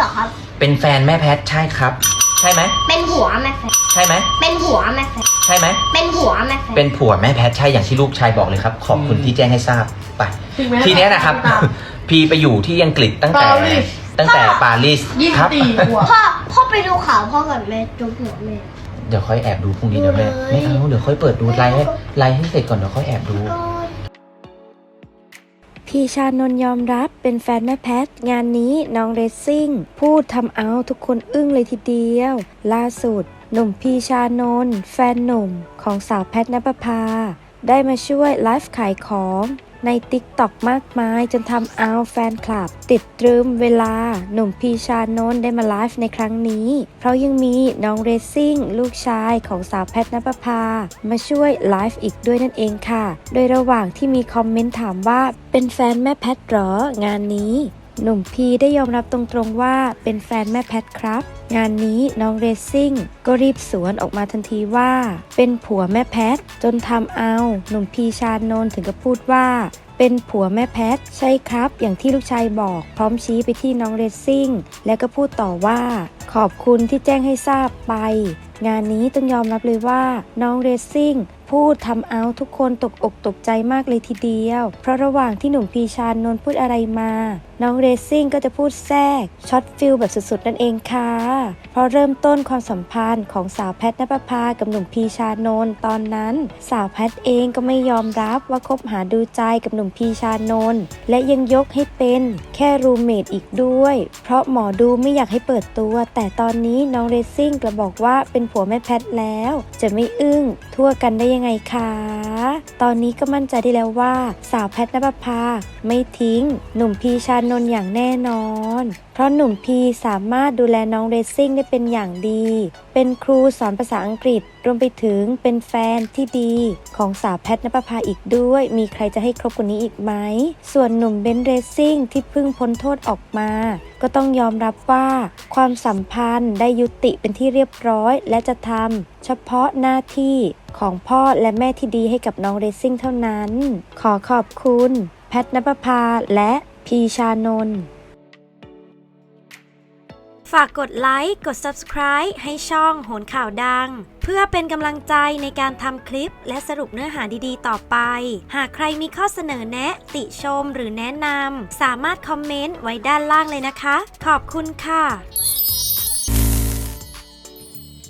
เหรอครับ เป็นแฟนแม่แพทใช่ครับ ใช่ไหมเป็นผัวแม่แฟนใช่ไหมเป็นผัวแม่แฟนใช่ไหมเป็นผัวแม่แฟนเป็นผัวแม่แพทใช่อย่างที่ลูกชายบอกเลยครับ ขอบคุณที่แจ้งให้ทราบไปถึงแม้ทีเนี้ยนะครับ ตาม พีไปอยู่ที่อังกฤษตั้งแต่ปารีส ตั้งแต่ปารีสยี่คสิรับบ สี่ขวบพ่อพ่อไปดูข่าวพ่อกับแม่จุ๊บหัวแม่ เดี๋ยวค่อยแอบดูพรุ่งนี้เดี๋ยวแม่ดูเลย ไม่เอาเดี๋ยวค่อยเปิดดูไลน์ให้ไลน์ให้เสร็จก่อนเดี๋ยวค่อยแอบดู พี่ชานนยอมรับเป็นแฟนแม่แพท งานนี้น้องเรซซิ่ง พูดทำเอาทุกคนอึ้งเลยทีเดียว ล่าสุด หนุ่มพีชานนแฟนหนุ่มของสาวแพทนปภาได้มาช่วยไลฟ์ขายของ ในติ๊กต็อกมากมาย จนทำเอาแฟนคลับ ติดตรึมเวลา หนุ่มพีชานนท์ได้มาไลฟ์ในครั้งนี้ เพราะยังมีน้องเรซซิ่ง ลูกชายของสาวแพทนปภา มาช่วยไลฟ์อีกด้วยนั่นเองค่ะ โดยระหว่างที่มีคอมเมนต์ถามว่าเป็นแฟนแม่แพทหรอ งานนี้ หนุ่มพีได้ยอมรับตรงๆว่าเป็นแฟนแม่แพทครับ งานนี้น้องเรซซิ่งก็รีบสวนออกมาทันทีว่า เป็นผัวแม่แพท จนทำเอาหนุ่มพีชานนท์ถึงกับพูดว่าเป็นผัวแม่แพท ใช่ครับ อย่างที่ลูกชายบอก พร้อมชี้ไปที่น้องเรซซิ่ง และก็พูดต่อว่า ขอบคุณที่แจ้งให้ทราบไป งานนี้ต้องยอมรับเลยว่าน้องเรซซิ่ง พูดทำเอาทุกคนตกอกตกใจมากเลยทีเดียว เพราะระหว่างที่หนุ่มพีชานนท์พูดอะไรมา น้องเรซซิ่งก็จะพูดแทรกช็อตฟิลแบบสุดๆ นั่นเองค่ะ เพราะเริ่มต้นความสัมพันธ์ของสาวแพทนปภากับหนุ่มพีชานนท์ตอนนั้น สาวแพทเองก็ไม่ยอมรับว่าคบหาดูใจกับหนุ่มพีชานนท์และยังยกให้เป็นแค่รูเมทอีกด้วย เพราะหมอดูไม่อยากให้เปิดตัว แต่ตอนนี้น้องเรซซิ่งกลับบอกว่าเป็นผัวแม่แพทแล้ว จะไม่อึ้งทั่วกันได้ยังไงคะ ตอนนี้ก็มั่นใจได้แล้วว่า สาวแพทนปภาไม่ทิ้ง หนุ่มพีชานนท์อย่างแน่นอน เพราะหนุ่มพีสามารถดูแลน้องเรซซิ่งได้เป็นอย่างดี เป็นครูสอนภาษาอังกฤษ รวมไปถึงเป็นแฟนที่ดี ของสาวแพทนปภาอีกด้วย มีใครจะให้ครบกว่านี้อีกไหม ส่วนหนุ่มเบนเรซซิ่งที่เพิ่งพ้นโทษออกมา ก็ต้องยอมรับว่า ความสัมพันธ์ได้ยุติเป็นที่เรียบร้อย และจะทำเฉพาะหน้าที่ ของพ่อและแม่ที่ดีให้กับน้องเรซซิ่งเท่านั้น ขอขอบคุณ แพทนปภาและพีชานนท์ฝากกดไลค์ กด subscribe ให้ช่องโหนข่าวดัง เพื่อเป็นกำลังใจในการทำคลิปและสรุปเนื้อหาดีๆ ต่อไป หากใครมีข้อเสนอแนะ ติชมหรือแนะนำ สามารถคอมเมนต์ไว้ด้านล่างเลยนะคะ ขอบคุณค่ะ